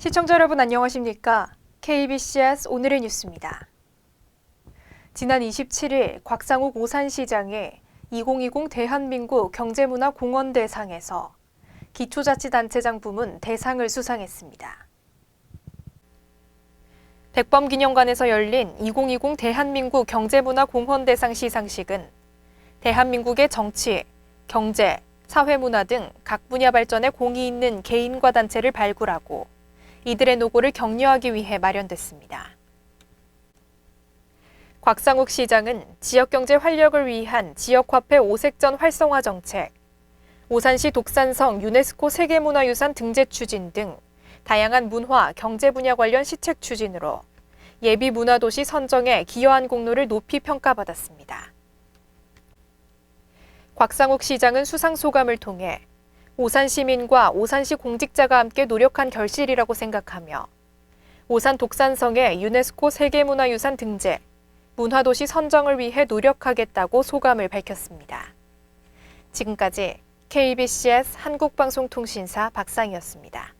시청자 여러분 안녕하십니까? KBCS 오늘의 뉴스입니다. 지난 27일 곽상욱 오산시장이 2020 대한민국 경제문화공헌 대상에서 기초자치단체장 부문 대상을 수상했습니다. 백범기념관에서 열린 2020 대한민국 경제문화공헌 대상 시상식은 대한민국의 정치, 경제, 사회문화 등 각 분야 발전에 공이 있는 개인과 단체를 발굴하고 이들의 노고를 격려하기 위해 마련됐습니다. 곽상욱 시장은 지역경제 활력을 위한 지역화폐 오색전 활성화 정책, 오산시 독산성 유네스코 세계문화유산 등재 추진 등 다양한 문화, 경제 분야 관련 시책 추진으로 예비 문화도시 선정에 기여한 공로를 높이 평가받았습니다. 곽상욱 시장은 수상 소감을 통해 오산 시민과 오산시 공직자가 함께 노력한 결실이라고 생각하며 오산 독산성의 유네스코 세계문화유산 등재, 문화도시 선정을 위해 노력하겠다고 소감을 밝혔습니다. 지금까지 KBCS 한국방송통신사 박상이었습니다.